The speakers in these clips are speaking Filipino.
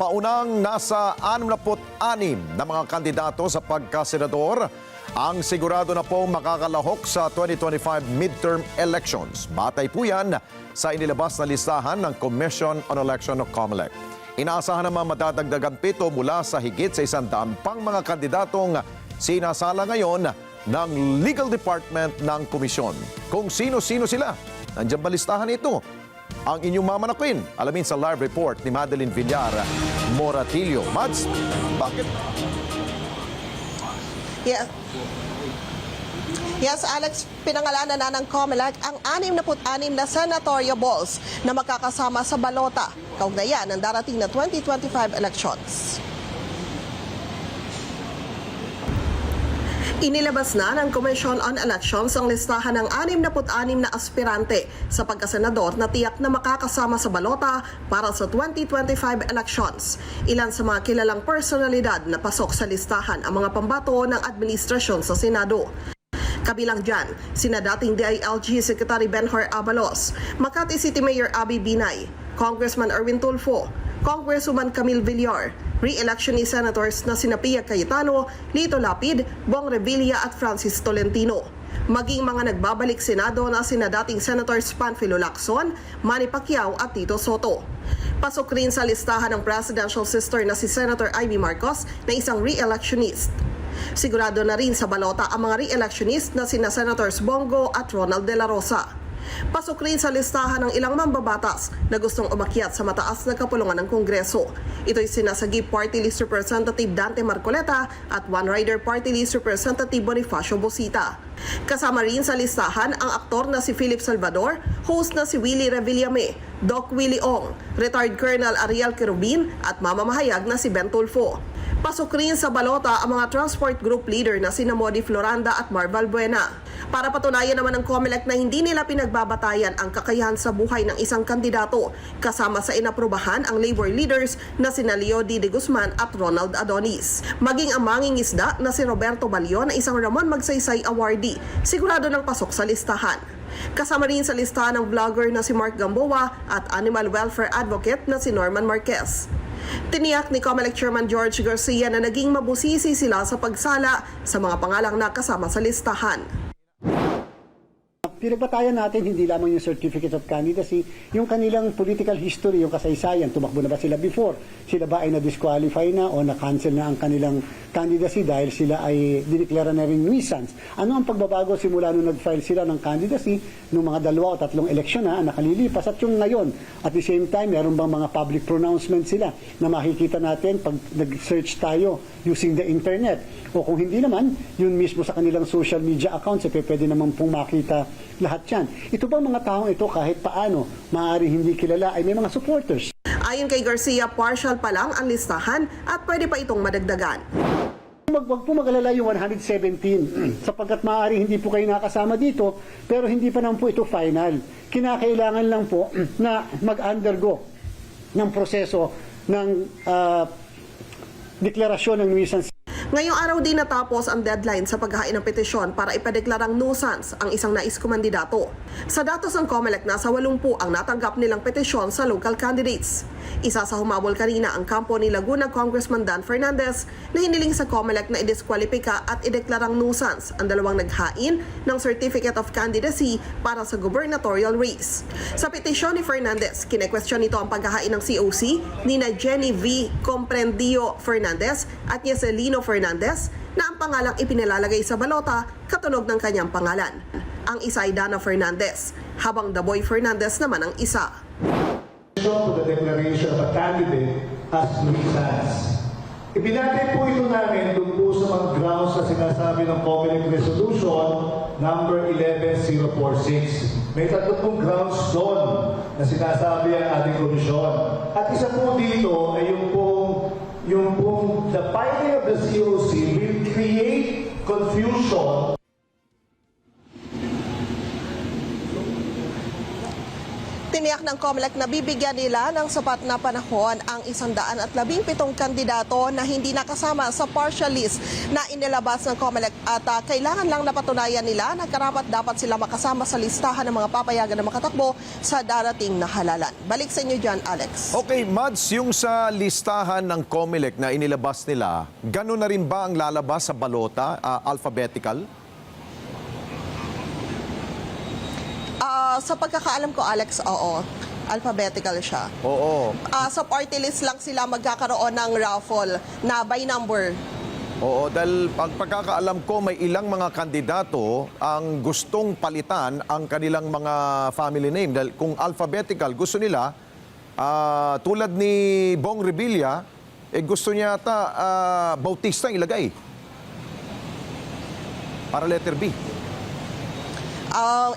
paunang nasa 66 na mga kandidato sa pagkasenador ang sigurado na pong makakalahok sa 2025 midterm elections. Batay po yan sa inilabas na listahan ng Commission on Election o COMELEC. Inaasahan naman madadagdagan pito mula sa higit sa isang daan pang mga kandidatong sinasala ngayon ng Legal Department ng Komisyon. Kung sino-sino sila, nandiyan ba listahan ito? Ang inyong mamanakwin, alamin sa live report ni Madeline Villar Moratillo. Mads, bakit? Yes. Yes, Alex, pinangalanan na ng COMELEC ang 66 na senatorial balls na makakasama sa balota kaugnayan ng darating na 2025 elections. Inilabas na ng Commission on Elections ang listahan ng 66 na aspirante sa pagkasenador na tiyak na makakasama sa balota para sa 2025 elections. Ilan sa mga kilalang personalidad na pasok sa listahan ang mga pambato ng administrasyon sa Senado. Kabilang dyan, sina dating DILG Secretary Benhur Abalos, Makati City Mayor Abby Binay, Congressman Erwin Tulfo, Congresswoman Camille Villar, re-election ni Senators na sina Pia Cayetano, Lito Lapid, Bong Revilla at Francis Tolentino. Maging mga nagbabalik Senado na sina dating Senators Panfilo Lacson, Manny Pacquiao at Tito Soto. Pasok rin sa listahan ng presidential sister na si Senator Ivy Marcos na isang re-electionist. Sigurado na rin sa balota ang mga re-electionist na sina Senators Bongo at Ronald De La Rosa. Pasok rin sa listahan ng ilang mambabatas na gustong umakyat sa mataas na kapulungan ng Kongreso. Ito'y sinasagip Party List Representative Dante Marcoleta at One Rider Party List Representative Bonifacio Bosita. Kasama rin sa listahan ang aktor na si Philip Salvador, host na si Willie Revillame, Doc Willie Ong, retired Colonel Ariel Kerubin at mamamahayag na si Ben Tulfo. Pasok rin sa balota ang mga transport group leader na sina Modi Floranda at Marval Buena. Para patunayan naman ng COMELEC na hindi nila pinagbabatayan ang kakayahan sa buhay ng isang kandidato, kasama sa inaprubahan ang labor leaders na sina Leo D. De Guzman at Ronald Adonis. Maging ang manging isda na si Roberto Balio na isang Ramon Magsaysay awardee, sigurado ng pasok sa listahan. Kasama rin sa listahan ng vlogger na si Mark Gamboa at animal welfare advocate na si Norman Marquez. Tiniyak ni COMELEC Chairman George Garcia na naging mabusisi sila sa pagsala sa mga pangalang nakasama sa listahan. Pinagbatayan natin hindi lamang yung certificate of candidacy, yung kanilang political history, yung kasaysayan, tumakbo na ba sila before? Sila ba ay na-disqualify na o na-cancel na ang kanilang candidacy dahil sila ay dineklara na rin nuisance? Ano ang pagbabago simula nung nag-file sila ng candidacy nung mga dalawa o tatlong eleksyon na nakalilipas at yung ngayon? At the same time, meron bang mga public pronouncement sila na makikita natin pag nag-search tayo using the internet? O kung hindi naman, yun mismo sa kanilang social media accounts, eh, pwede naman pong makita lahat yan. Ito bang mga taong ito kahit paano, maaari hindi kilala, ay may mga supporters. Ayon kay Garcia, partial pa lang ang listahan at pwede pa itong madagdagan. Mag, wag po mag-alala yung 117 sapagkat maaari hindi po kayo nakasama dito pero hindi pa naman po ito final. Kinakailangan lang po na mag-undergo ng proseso ng ah, deklarasyon ng nuisance Ngayong araw din natapos ang deadline sa paghahain ng petisyon para ipadeklarang nuisance ang isang nais kumandidato. Sa datos ng COMELEC, nasa 80 ang natanggap nilang petisyon sa local candidates. Isa sa humabol kanina ang kampo ni Laguna Congressman Dan Fernandez na hiniling sa COMELEC na idiskwalipika at ideklarang nuisance ang dalawang naghain ng Certificate of Candidacy para sa gubernatorial race. Sa petisyon ni Fernandez, kinekwestiyon nito ang paghahain ng COC ni na Jenny V. Comprendio Fernandez at Yeselino Fernandez na ang pangalang ipinilalagay sa balota katunog ng kanyang pangalan. Ang isa ay Dana Fernandez, habang Daboy Fernandez naman ang isa. to the declaration of a candidate as nuisance. Po ito namin doon po sa mga grounds na sinasabi ng Comelec Resolution number 11046. May tatlo pong grounds doon na sinasabi ang ating komisyon. At isa po dito ay yung pong, yung pong the filing of the COC will create confusion Tiniyak ng COMELEC na bibigyan nila ng sapat na panahon ang isandaan at labing pitong kandidato na hindi nakasama sa partial list na inilabas ng COMELEC at ah, kailangan lang napatunayan nila na karapat dapat sila makasama sa listahan ng mga papayagan na makatakbo sa darating na halalan. Balik sa inyo dyan, Alex. Okay, Mads, yung sa listahan ng COMELEC na inilabas nila, gano'n na rin ba ang lalabas sa balota, ah, alphabetical? Ah, sa pagkakaalam ko, Alex, oo. Alphabetical siya. Oo. Ah, sa party list lang sila magkakaroon ng raffle na by number. Oo, dahil pag pagkakaalam ko, may ilang mga kandidato ang gustong palitan ang kanilang mga family name. Dahil kung alphabetical, gusto nila, ah, tulad ni Bong Revilla, eh gusto niya ata ah, Bautista ang ilagay. Para letter B. Ah,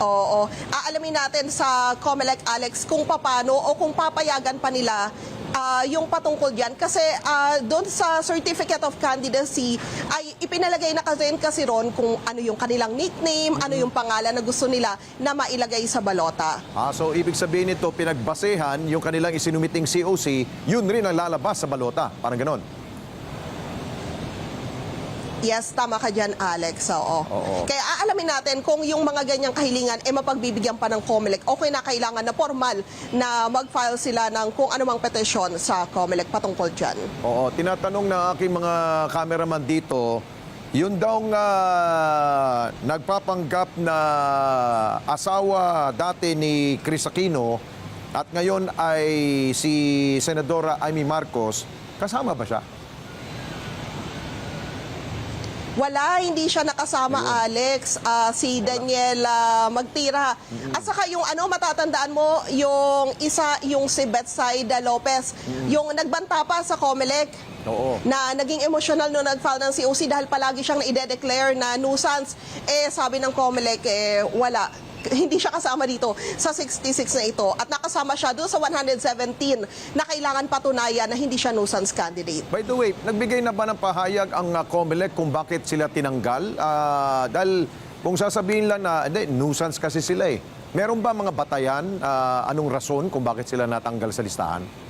oo. Aalamin natin sa COMELEC, Alex, kung papano o kung papayagan pa nila ah, yung patungkol dyan. Kasi ah, doon sa Certificate of Candidacy ay ipinalagay na kasi, kasi ron kung ano yung kanilang nickname, ano yung pangalan na gusto nila na mailagay sa balota. Ah, so ibig sabihin nito, pinagbasehan yung kanilang isinumiting COC, yun rin ang lalabas sa balota. Parang ganon. Yes, tama ka dyan, Alex. Oo. Oo. Kaya aalamin natin kung yung mga ganyang kahilingan ay mapagbibigyan pa ng COMELEC o kaya na kailangan na formal na mag-file sila ng kung anumang petisyon sa COMELEC patungkol dyan. Oo, tinatanong ng aking mga cameraman dito, yun daw nga nagpapanggap na asawa dati ni Chris Aquino at ngayon ay si Senadora Amy Marcos, kasama ba siya? Wala, hindi siya nakasama, Alex. Ah, si Daniel ah, Magtira. At saka yung ano, matatandaan mo, yung isa, yung si Betsaida Lopez, yung nagbanta pa sa COMELEC. Oo. na naging emotional no nag-file ng COC dahil palagi siyang na-declare na nuisance. Eh, sabi ng COMELEC, eh, wala. Hindi siya kasama dito sa 66 na ito. At nakasama siya doon sa 117 na kailangan patunayan na hindi siya nuisance candidate. By the way, nagbigay na ba ng pahayag ang uh, COMELEC kung bakit sila tinanggal? Ah, dahil kung sasabihin lang na, hindi, nuisance kasi sila eh. Meron ba mga batayan, ah, anong rason kung bakit sila natanggal sa listahan?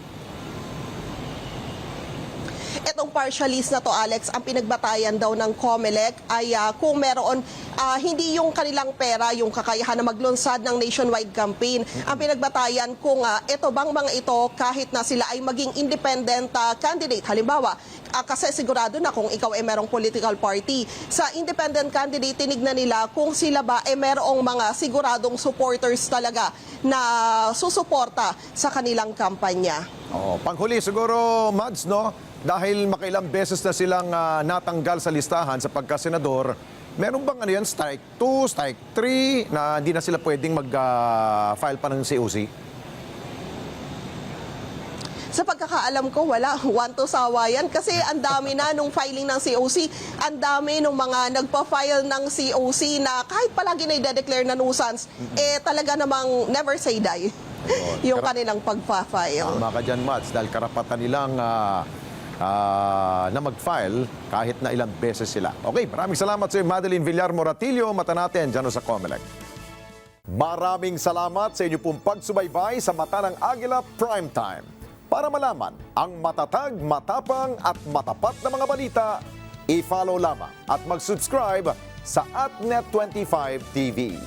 Partial list na to, Alex, ang pinagbatayan daw ng COMELEC ay ah, kung meron ah, hindi yung kanilang pera, yung kakayahan na maglunsad ng nationwide campaign. Ang pinagbatayan kung ah, ito bang mga ito kahit na sila ay maging independent ah, candidate. Halimbawa, ah, kasi sigurado na kung ikaw ay merong political party. Sa independent candidate, tinignan nila kung sila ba ay merong mga siguradong supporters talaga na susuporta sa kanilang kampanya. Oo, panghuli siguro, Mads, no? Dahil makailang beses na silang ah, natanggal sa listahan sa pagkasenador, meron bang ano yan, strike 2, strike 3, na hindi na sila pwedeng mag-file pa ng COC? Sa pagkakaalam ko, wala. One to sawa yan. Kasi ang dami na nung filing ng COC. Ang dami nung mga nagpa-file ng COC na kahit palagi na i-declare na nuisance, eh talaga namang never say die. yung kanilang pagpa-file. Tama ka dyan, Mads, dahil karapatan nilang ah, ah, na mag-file kahit na ilang beses sila. Okay, maraming salamat sa iyo, Madeline Villar Moratillo. Mata natin dyan sa Comelec. Maraming salamat sa inyo pong pagsubaybay sa Mata ng Agila Primetime. Para malaman ang matatag, matapang at matapat na mga balita, i-follow lamang at mag-subscribe sa AtNet25 TV.